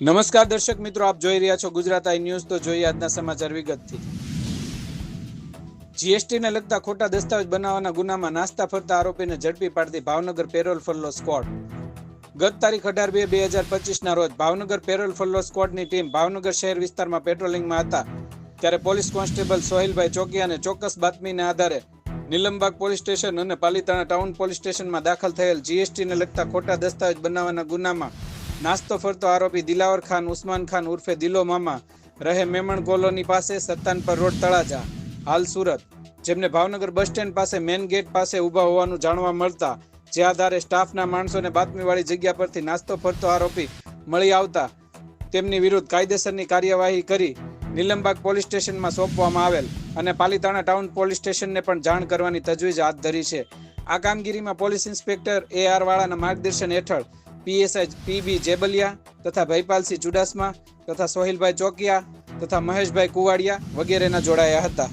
નમસ્કાર દર્શક મિત્રો, આપ જોઈ રહ્યા છો ગુજરાત આઈ ન્યૂઝ. તો જોઈએ આજના સમાચાર વિગતથી. જીએસટી ને લગતા ખોટા દસ્તાવેજ બનાવવાના ગુનામાં નાસ્તા ફરતા આરોપીને ઝડપી પાડતી ભાવનગર પેરોલ ફલ્લો સ્ક્વોડ. ગત તારીખ અઢાર બે બે હજાર પચીસના રોજ ભાવનગર પેરોલ ફલ્લો સ્ક્વોડની ટીમ ભાવનગર શહેર વિસ્તારમાં પેટ્રોલિંગમાં હતા. ત્યારે પોલીસ કોન્સ્ટેબલ સોહિલભાઈ ચોકિયાને ચોક્કસ બાતમીને આધારે નિલમબાગ પોલીસ સ્ટેશન અને પાલીતાણા ટાઉન પોલીસ સ્ટેશનમાં દાખલ થયેલ જીએસટીને લગતા ખોટા દસ્તાવેજ બનાવવાના ગુનામાં નાસ્તો ફરતો આરોપી દિલાવર ખાન, ઉસ્માન ખાન ઉર્ફે દિલો મામા રહે મેમણ કોલોની પાસે સત્તાનપર રોડ તળાજા. હાલ સુરત, જેમને ભાવનગર બસ સ્ટેન્ડ પાસે મેન ગેટ પાસે ઊભા હોવાનું જાણવા મળતા, જે આધારે સ્ટાફના માણસોને બાતમીવાળી જગ્યા પરથી નાસ્તો ફરતો આરોપી મળી આવતા, તેમની વિરુદ્ધ કાયદેસરની કાર્યવાહી કરી નીલમબાગ પોલીસ સ્ટેશનમાં સોંપવામાં આવેલ અને પાલીતાણા ટાઉન પોલીસ સ્ટેશનને પણ જાણ કરવાની તજવીજ હાથ ધરી છે. આ કામગીરીમાં પોલીસ ઇન્સ્પેક્ટર એ આર વાળાના માર્ગદર્શન હેઠળ પીએસઆઈ પીબી જેબલિયા તથા ભયપાલસિંહ ચુડાસમા તથા સોહિલભાઈ ચોકિયા તથા મહેશભાઈ કુવાડિયા વગેરેના જોડાયા હતા.